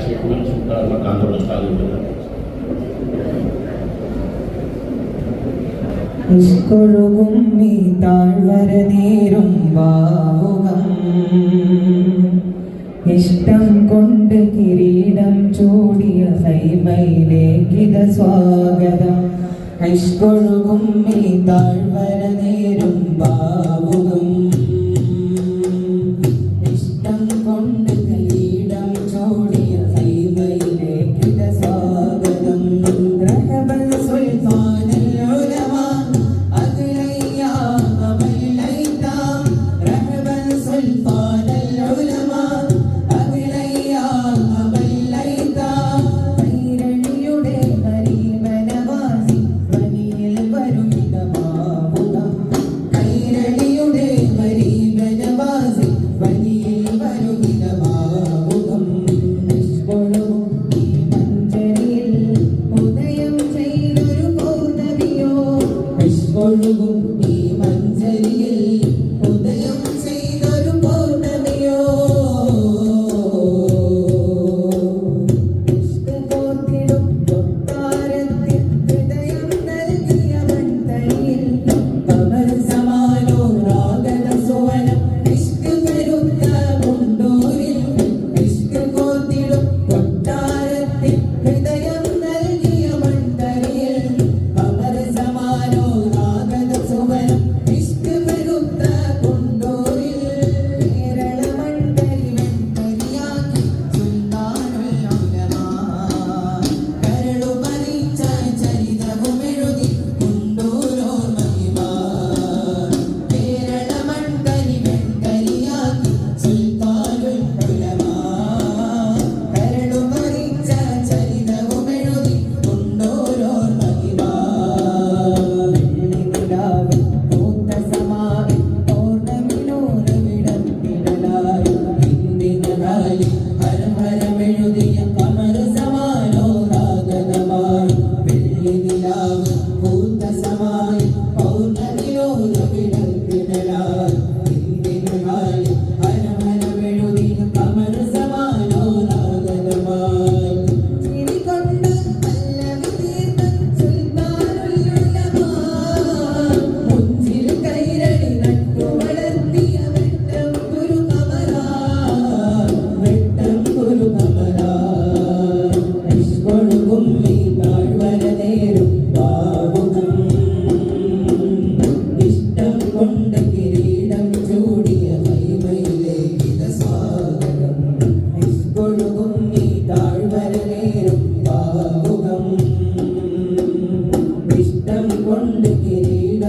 ആശയത്തിനുള്ള സൂത്രധാരണ കാന്തോളം സാധ്യതയുണ്ട് നിഷ്കൊഴുകും നീ താഴ്വര നേരും ഭാവുകം ഇഷ്ടം കൊണ്ട് കിരീടം ചൂടിയ സൈമയിലേക്കിത സ്വാഗതം. നിഷ്കൊഴുകും നീ താഴ്വര നേരും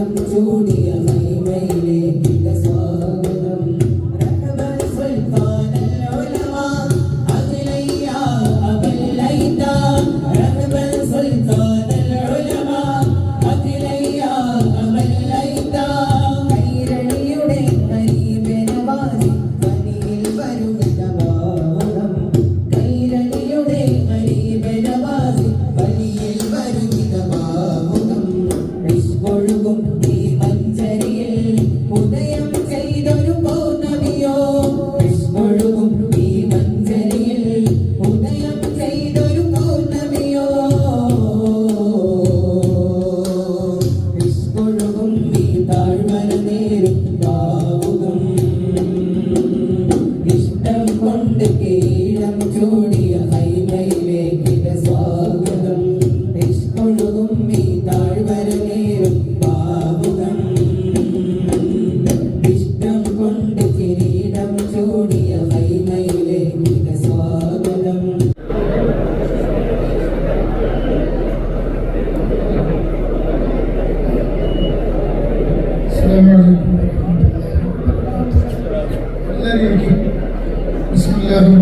I'm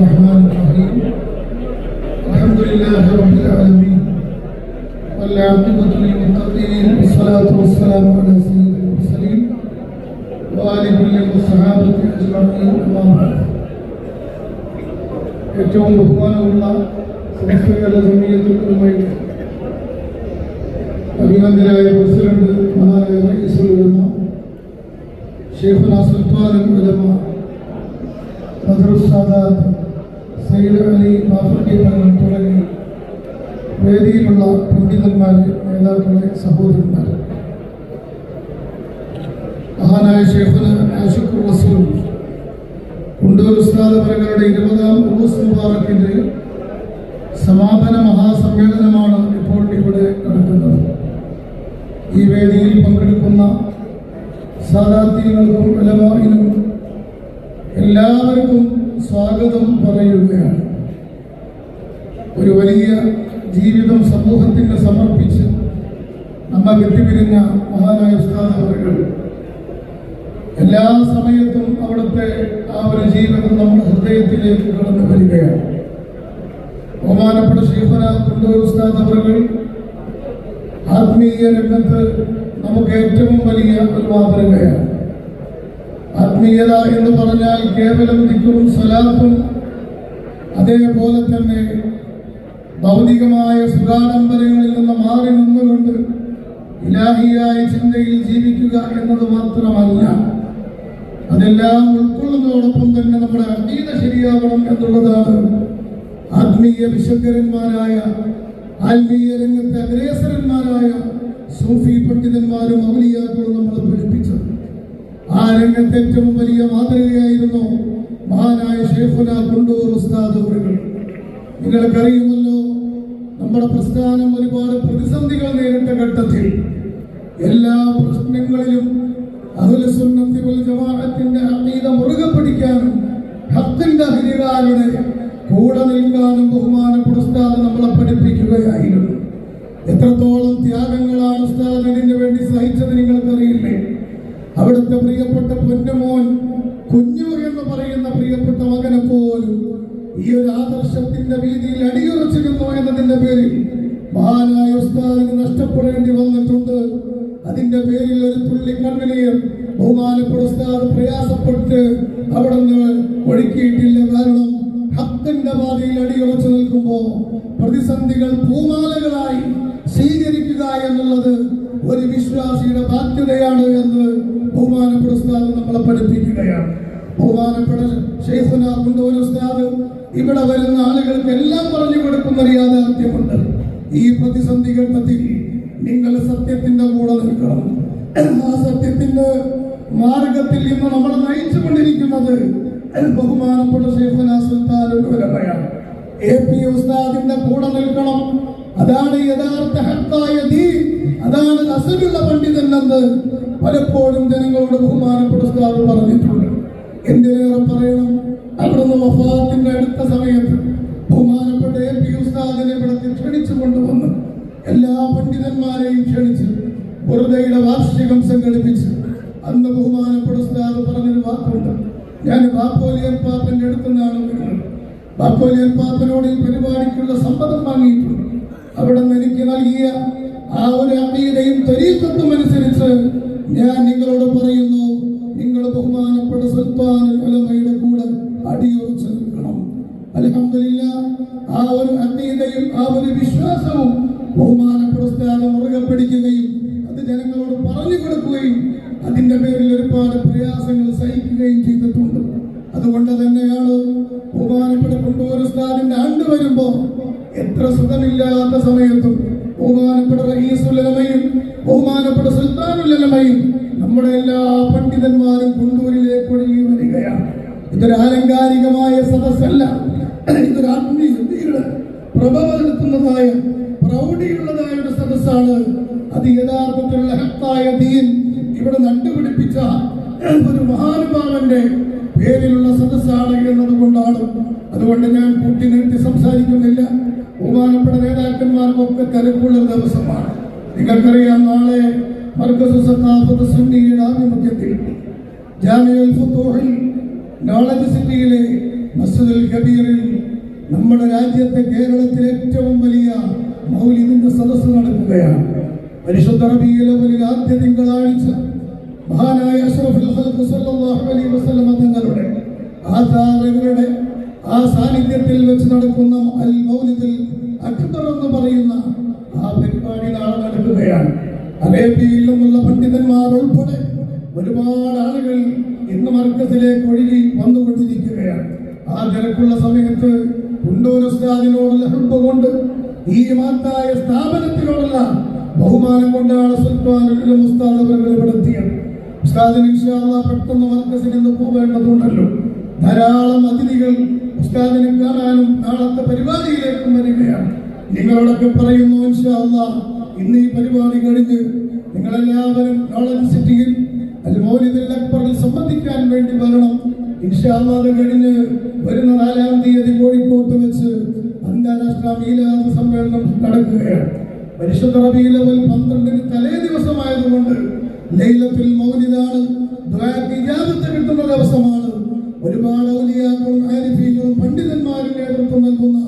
الرحمن الرحيم. الحمد لله رب العالمين. والعاقبة للمتقين والصلاة والسلام على سيدنا المرسلين وآل كل الصحابة أجمعين. أما بعد يوم إخوان الله سبحانه على زمية الأمين أبينا دلائي وسلم مهاي رئيس العلماء شيخنا سلطان العلماء ബാഫക്കി തങ്ങൾ തുടങ്ങി വേദിയിലുള്ള പണ്ഡിതന്മാരെ നേതാക്കളെ സഹോദരന്മാരെ മഹാനായ ഷെയ്ഖുന് ആഷിഖുർ റസൂൽ കുണ്ടൂർ ഉസ്താദ് അവരുടെ ഇരുപതാം ഉറൂസ് മുബാറക്കിന്റെ സമാപന മഹാസമ്മേളനമാണ് ഇപ്പോൾ ഇവിടെ നടക്കുന്നത്. ഈ വേദിയിൽ പങ്കെടുക്കുന്ന സാധാത്യങ്ങൾക്കും ഉലമായിനും എല്ലാവർക്കും സ്വാഗതം പറയുകയാണ്. ഒരു വലിയ ജീവിതം സമൂഹത്തിന് സമർപ്പിച്ച് നമ്മെ വിട്ടുപിരിഞ്ഞ മഹാനായ ഉസ്താദ് എല്ലാ സമയത്തും അവിടുത്തെ ആ ഒരു ജീവിതം നമ്മുടെ ഹൃദയത്തിലേക്ക് കടന്നു വരികയാണ്. ബഹുമാനപ്പെട്ട ശ്രീഫന കുണ്ടൂർ ഉസ്താദ് അവരുകൾ ആത്മീയ രംഗത്ത് നമുക്ക് ഏറ്റവും വലിയ ഒരു മാതൃകയാണ് ആത്മീയത എന്ന് പറഞ്ഞാൽ കേവലം ദിക്കും സ്വലാത്തും അതേപോലെ തന്നെ ഭൗതികമായ സുഖാഡംബരങ്ങളിൽ നിന്ന് മാറി നിന്നുകൊണ്ട് ഇലാഹിയായ ചിന്തയിൽ ജീവിക്കുക എന്നത് മാത്രമല്ല അതെല്ലാം ഉൾക്കൊള്ളുന്നതോടൊപ്പം തന്നെ നമ്മുടെ അതീത ശരിയാവണം എന്നുള്ളതാണ് ആത്മീയ വിശങ്കരന്മാരായ ആത്മീയ രംഗത്തെ അഗ്രേസരന്മാരായ സൂഫി പണ്ഡിതന്മാരും ഔലിയാക്കളും നമ്മളെ പഠിപ്പിച്ചത്. ആ രംഗത്ത് ഏറ്റവും വലിയ മാതൃകയായിരുന്നു മഹാനായ ഷേഖുന കുണ്ടൂർ ഉസ്താദ് അവരുകൾ. നിങ്ങൾക്കറിയുമല്ലോ നമ്മുടെ പ്രസ്ഥാനം ഒരുപാട് പ്രതിസന്ധികൾ നേരിട്ട ഘട്ടത്തിൽ എല്ലാ പ്രശ്നങ്ങളിലും ജമാഅത്തിന്റെ അമീത മുറുകെ പിടിക്കാനും ഹത്തിന്റെ അഹിരികാരുടെ കൂടെ നിൽക്കാനും ബഹുമാനപ്പെട്ട ഉസ്താദ് നമ്മളെ പഠിപ്പിക്കുകയായിരുന്നു. എത്രത്തോളം ത്യാഗങ്ങളാണ് ഉസ്താദ് ഇതിനു വേണ്ടി സഹിച്ചത് നിങ്ങൾക്കറിയില്ലേ? അവിടുത്തെ പ്രിയപ്പെട്ട പൊന്നുമോൻ കുഞ്ഞു എന്ന് പറയുന്ന പ്രിയപ്പെട്ട മകനെ പോലും ഈ ഒരു ആദർശത്തിന്റെ വീതിയിൽ അടിയുറച്ചിരുന്നു എന്നതിന്റെ പേരിൽ മഹാനായ ഉസ്താദിന് നഷ്ടപ്പെടേണ്ടി വന്നിട്ടുണ്ട്. അതിന്റെ പേരിൽ ഒരു തുള്ളി കണ്ണിനെയും ബഹുമാനപ്പെട്ട ഉസ്താദ് പ്രയാസപ്പെട്ട് അവിടെ നിന്ന് ഒഴുക്കിയിട്ടില്ല. കാരണം ഹത്തിന്റെ പാതയിൽ അടിയുറച്ചു നിൽക്കുമ്പോ പ്രതിസന്ധികൾ പൂമാലകളായി സ്വീകരിക്കുക എന്നുള്ളത് ഒരു വിശ്വാസിയുടെ ബാധ്യതയാണ് എന്ന് ബഹുമാനപ്പെട്ട ഉസ്താദ് നമ്മളെ പഠിപ്പിക്കുകയാണ്. ബഹുമാനപ്പെട്ട ഷെയ്ഖുന ഉസ്താദ് ഇവിടെ വരുന്ന ആളുകൾക്ക് എല്ലാം പറഞ്ഞു കൊടുക്കുന്ന ഒരു യാഥാർത്ഥ്യമുണ്ട് ഈ പ്രതിസന്ധി ഘട്ടത്തിൽ നിങ്ങൾ സത്യത്തിന്റെ കൂടെ നിൽക്കണം. ആ സത്യത്തിന്റെ മാർഗത്തിൽ ഇന്ന് നമ്മൾ നയിച്ചുകൊണ്ടിരിക്കുന്നത് ബഹുമാനപ്പെട്ട ഷെയ്ഖുന സുൽത്താനുലമയാണ് എ പി ഉസ്താദിന്റെ കൂടെ നിൽക്കണം. അതാണ് യഥാർത്ഥ ഹക്കായ ദീൻ. അതാണ് അസലുള്ള പണ്ഡിതൻ എന്ന് പലപ്പോഴും ജനങ്ങളോട് ബഹുമാനപ്പെട്ട ഉസ്താദ് പറഞ്ഞിട്ടുണ്ട്. എന്തിനേറെ പറയണം? അവിടുന്ന് വഫാത്തിന്റെ അടുത്ത സമയത്ത് ബഹുമാനപ്പെട്ട എ പി ഉസ്താദിനെ ഇവിടത്തിൽ ക്ഷണിച്ചു കൊണ്ടുവന്ന് എല്ലാ പണ്ഡിതന്മാരെയും ക്ഷണിച്ച് വെറുതെയുടെ വാർഷികം സംഘടിപ്പിച്ച് അന്ന് ബഹുമാനപ്പെട്ട ഉസ്താദ് പറഞ്ഞൊരു വാക്കുണ്ട്. ഞാൻ ബാപ്പോലിയൻ പാപ്പന്റെ അടുത്ത് നിന്നാണ് ബാപ്പോലിയൻ പാപ്പനോട് ഈ പരിപാടിക്കുള്ള സമ്മതം വാങ്ങിയിട്ടുണ്ട്. അവിടെ നിന്ന് എനിക്ക് നൽകിയ ആ ഒരു അമ്മയുടെയും തൊരീക്കത്തും അനുസരിച്ച് ഞാൻ നിങ്ങളോട് പറയുന്നു നിങ്ങൾ ബഹുമാനപ്പെട്ട സുൽത്താൻ കൂടെ അടിയുറച്ച് നിൽക്കണം അലഹമില്ല ആ ഒരു അന്യതയും ആ ഒരു വിശ്വാസവും ബഹുമാനപ്പെട്ട പ്രഭവപ്പെടുത്തുന്നതായ പ്രൗഢിയുള്ളതായ ഒരു സദസ്സാണ് അത് യഥാർത്ഥത്തിലുള്ള ഹത്തായ ദീൻ ഇവിടെ നട്ടുപിടിപ്പിച്ച ഒരു മഹാനുഭാവന്റെ പേരിലുള്ള സദസ്സാണ് എന്നതുകൊണ്ടാണ്. അതുകൊണ്ട് ഞാൻ കൂട്ടി നിർത്തി സംസാരിക്കുന്നില്ല. ബഹുമാനപ്പെട്ട നേതാക്കന്മാർക്കൊക്കെ തിരക്കുള്ള ദിവസമാണ്. നിങ്ങൾക്കറിയാം നാളെ മർക്കസ് സഖാഫത്ത് സുന്നിയുടെ ആഭിമുഖ്യത്തിൽ ഫുത്തൂഹിൽ നോളജ് സിറ്റിയിലെ മസ്ജിദുൽ കബീറിൽ നമ്മുടെ രാജ്യത്തെ കേരളത്തിലെ ഏറ്റവും വലിയ മൗലിദിന്റെ സദസ്സ് നടക്കുകയാണ്. പരിശുദ്ധ റബീഉൽ ആദ്യ തിങ്കളാഴ്ച മഹാനായ അഷ്റഫുൽ ഖൽഖ് സല്ലല്ലാഹു അലൈഹി വസല്ലം തങ്ങളുടെ ആചാരങ്ങളുടെ ആ സാന്നിധ്യത്തിൽ വെച്ച് നടക്കുന്ന അൽ മൗലിദിൽ അക്ബർ എന്ന് പറയുന്ന ആ പരിപാടി നാളെ നടക്കുകയാണ്. അറേബ്യയിൽ പണ്ഡിതന്മാർ ഉൾപ്പെടെ ഒരുപാട് ആളുകൾ ഇന്ന് മർക്കസിലേക്ക് ഒഴുകി വന്നുകൊണ്ടിരിക്കുകയാണ്. ആ തിരക്കുള്ള സമയത്ത് കുണ്ടൂർ ഉസ്താദിനോടുള്ള ഹുബ്ബ് കൊണ്ട് ഈ മാത്തായ സ്ഥാപനത്തിനോടുള്ള ബഹുമാനം കൊണ്ടാണ് സുൽത്താനുള്ള മുസ്താദ് അവർ വെളിപ്പെടുത്തിയത് ഉസ്താദിന് പെട്ടെന്ന് മർക്കസിൽ നിന്ന് പോവേണ്ടതുണ്ടല്ലോ ധാരാളം അതിഥികൾ ഉസ്താദിനെ കാണാനും നാളത്തെ പരിപാടിയിലേക്കും വരികയാണ്. നിങ്ങളോടൊക്കെ പറയുന്നു ഇൻഷാ അല്ലാഹ് ഇന്ന് ഈ പരിപാടി കഴിഞ്ഞ് നിങ്ങളെല്ലാവരും നോളജ് സിറ്റിയിൽ അൽ മൗലിദുൽ അക്ബറിൽ സംബന്ധിക്കാൻ വേണ്ടി വരണം. ഇൻഷാ അല്ലാഹ് അത് കഴിഞ്ഞ് വരുന്ന നാലാം തീയതി കോഴിക്കോട്ട് വെച്ച് അന്താരാഷ്ട്ര മീലാദ് സമ്മേളനം നടക്കുകയാണ്. പരിശുദ്ധ റബീലവൽ പന്ത്രണ്ടിന് തലേ ദിവസമായതുകൊണ്ട് ലൈലത്തിൽ മൗലിതാണ് കിട്ടുന്ന ദിവസമാണ്. ഒരുപാട് ഔലിയാക്കളും പണ്ഡിതന്മാരും നേതൃത്വം നൽകുന്ന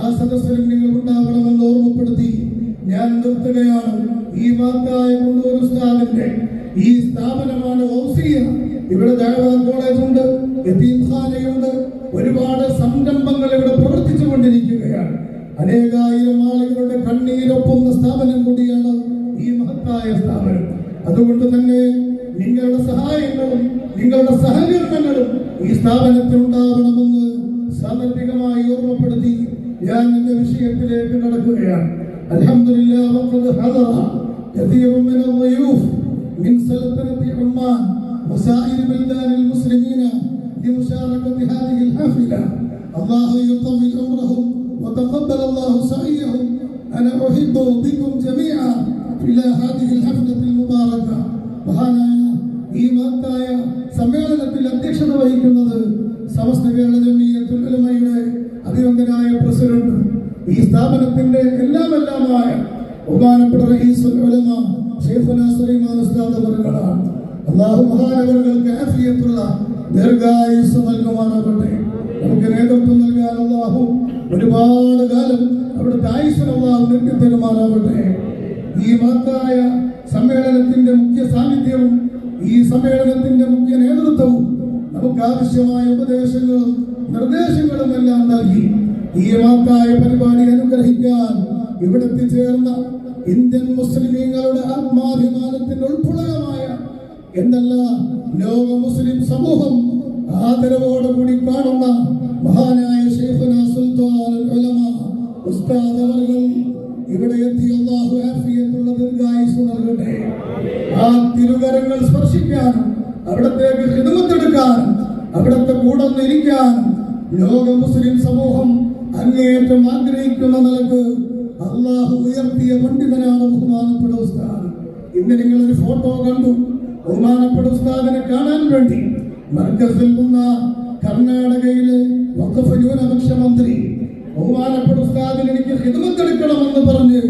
ആ സദസ്സിൽ നിങ്ങൾ ഉണ്ടാവണമെന്ന് ഓർമ്മപ്പെടുത്തി ഞാൻ നിർത്തുകയാണ്. ഈ വാർത്തായ കൊണ്ടൂർ ഉസ്താദിന്റെ ഈ സ്ഥാപനമാണ് ഔസിയ. ഇവിടെ ദഅവ കോളേജ് ഉണ്ട് യതീംഖാനയുണ്ട് ഒരുപാട് സംരംഭങ്ങൾ ഇവിടെ പ്രവർത്തിച്ചു കൊണ്ടിരിക്കുകയാണ് അനേകായിരം ആളുകളുടെ കണ്ണീരൊപ്പുന്ന സ്ഥാപനം കൂടിയാണ് ഈ മഹത്തായ സ്ഥാപനം അതുകൊണ്ട് തന്നെ നിങ്ങളുടെ സഹായങ്ങളും നിങ്ങളുടെ സഹകരണങ്ങളും ഈ സ്ഥാപനത്തിൽ ഉണ്ടാവണമെന്ന് സാന്ദർഭികമായി ഓർമ്മപ്പെടുത്തി ഞാൻ എന്റെ വിഷയത്തിലേക്ക് കടക്കുകയാണ് അൽഹംദുലില്ലാ വഖദ് ഹദറ كثير من الضيوف من سلطنة عمان وسائر بلدان المسلمين لمشاركة هذه الحافلة الله يطول عمرهم وتقبل الله سعيهم أنا أحب بكم جميعا إلى هذه الحفلة المباركة മഹാനായ ഈ മഹത്തായ സമ്മേളനത്തിൽ അധ്യക്ഷത വഹിക്കുന്നത് സമസ്ത കേരള ജമീയത്തുൽ ഉലമയുടെ അഭിനന്ദനായ പ്രസിഡന്റ് ഈ സ്ഥാപനത്തിന്റെ എല്ലാം എല്ലാമായ ബഹുമാനപ്പെട്ട റഈസുൽ ഉലമ ഷെയ്ഖുന സുലൈമാൻ ഉസ്താദ് അവറുകളാണ് അള്ളാഹു ആഫിയത്തുള്ള ദീർഘായുസ് നൽകുമാറാകട്ടെ. നമുക്ക് നേതൃത്വം നൽകാൻ അള്ളാഹു ഒരുപാട് കാലം അവിടുത്തെ ആയുസ്സിന് അള്ളാഹു നിർത്തി തരുമാറാകട്ടെ ഈ മഹത്തായ സമ്മേളനത്തിന്റെ മുഖ്യ സാന്നിധ്യവും ഈ സമ്മേളനത്തിന്റെ മുഖ്യ നേതൃത്വവും നമുക്ക് ആവശ്യമായ ഉപദേശങ്ങളും നിർദ്ദേശങ്ങളും എല്ലാം നൽകി ഈ മഹത്തായ പരിപാടി അനുഗ്രഹിക്കാൻ ഇവിടെ ചേർന്ന ഇന്ത്യൻ മുസ്ലിമീങ്ങളുടെ ആത്മാഭിമാനത്തിന്റെ ഉൾപ്പുളകമായ എന്നല്ല ലോക മുസ്ലിം സമൂഹം ആദരവോടുകൂടി കാണുന്ന മഹാനായ ഷെയ്ഖുന സുൽത്താൻ ഉലമ ഉസ്താദ് അവർകൾ ഇവിടെ എത്തി. അള്ളാഹു ആഫിയത്തുള്ള ദീർഘായുസ് നൽകട്ടെ. ആ തിരുകരങ്ങൾ സ്പർശിക്കാനും അവിടത്തേക്ക് ഹിതമത്തെടുക്കാനും അവിടത്തെ കൂടെ ഇരിക്കാനും ലോക മുസ്ലിം സമൂഹം അങ്ങേയറ്റം ആഗ്രഹിക്കുന്ന നിലയ്ക്ക് അള്ളാഹു ഉയർത്തിയ പണ്ഡിതനാണ് ബഹുമാനപ്പെട്ട ഉസ്താദ്. ഇന്ന് നിങ്ങളൊരു ഫോട്ടോ കണ്ടു. ബഹുമാനപ്പെട്ട ഉസ്താദിനെ കാണാൻ വേണ്ടി മർക്കസിൽ നിന്ന കർണാടകയിലെ വഖഫ് ന്യൂനപക്ഷ മന്ത്രി ബഹുമാനപ്പെട്ട ഉസ്താദിന് എനിക്ക് ഹിതമത്തെടുക്കണമെന്ന് പറഞ്ഞ്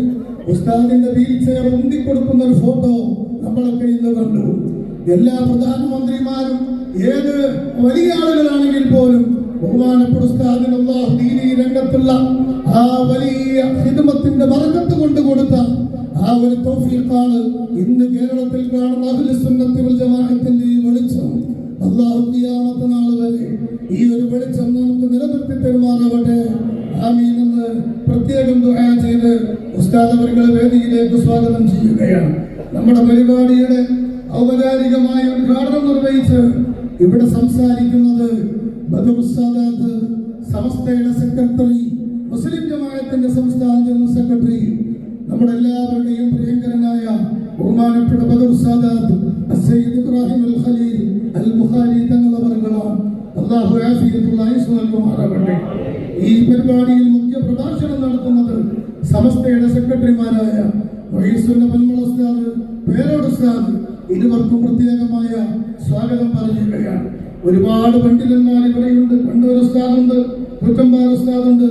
ഉസ്താദിന്റെ വീൽ ചെയർ ഉന്തിക്കൊടുക്കുന്ന ഒരു ഫോട്ടോ നമ്മളൊക്കെ ഇന്ന് കണ്ടു. എല്ലാ പ്രധാനമന്ത്രിമാരും ഏത് വലിയ ആളുകളാണെങ്കിൽ പോലും ബഹുമാനപ്പെട്ട ഉസ്താദിന് അല്ലാഹു ദീനീ രംഗത്തുള്ള ആ വലിയ ഹിദമത്തിന്റെ വർഗത്ത് കൊണ്ട് കൊടുത്ത ആ ഒരു തൗഫീഖാണ് ഇന്ന് കേരളത്തിൽ കാണുന്ന അഹ്ലു സുന്നത്തി വൽ ജമാഅത്തിന്റെ ഈ വെളിച്ചം അല്ലാഹു ഖിയാമത്ത് നാൾ വരെ ഈ ഒരു വെളിച്ചം നമുക്ക് നിലനിർത്തി തരുമാറാവട്ടെ. ആമീൻ എന്ന് പ്രത്യേകം ദുആ ചെയ്ത് ഉസ്താദ് അവരുടെ വേദിയിലേക്ക് സ്വാഗതം ചെയ്യുകയാണ്. നമ്മുടെ പരിപാടിയുടെ ഔപചാരികമായ ഉദ്ഘാടനം നിർവഹിച്ച് ഇവിടെ സംസാരിക്കുന്നത് ബദർ ഉസ്താദാത്ത് സമസ്തയുടെ സെക്രട്ടറി മുസ്ലിം ജമാഅത്തിന്റെ സംസ്ഥാന ജനറൽ സെക്രട്ടറി നമ്മുടെ എല്ലാവരുടെയും പ്രിയങ്കരനായ ബഹുമാനപ്പെട്ട ബദർ സാദാത്ത് അസയ്യിദ് ഇബ്രാഹിം അൽ ഖലീൽ അൽ ബുഖാരി തങ്ങളവറുകളാണ് അള്ളാഹു ആഫിയത്തുള്ള ആയുസ് നൽകുമാറാകട്ടെ. ഈ പരിപാടിയിൽ മുഖ്യ പ്രഭാഷണം നടത്തുന്നത് സമസ്തയുടെ സെക്രട്ടറിമാരായ വൈസുന്ന പന്മള ഉസ്താദ് പേരോട് ഉസ്താദ് ഇരുവർക്കും പ്രത്യേകമായ സ്വാഗതം പറയുകയാണ്. ഒരുപാട് പണ്ഡിതന്മാർ ഇവിടെയുണ്ട്. കണ്ണൂർ ഉസ്താദുണ്ട് കുറ്റമ്പാർ ഉസ്താദുണ്ട്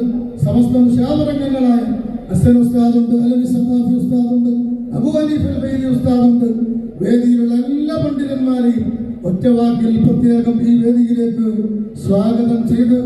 സമസ്ത മുഷാദരംഗങ്ങളായ അസൻ ഉസ്താദുണ്ട് അലവി സത്താഫി ഉസ്താദുണ്ട് അബു അനീഫ് ഫൈലി ബൈലി ഉസ്താദുണ്ട്. വേദിയിലുള്ള എല്ലാ പണ്ഡിതന്മാരെയും ഒറ്റവാക്കിൽ പ്രത്യേകം ഈ വേദിയിലേക്ക് സ്വാഗതം ചെയ്ത്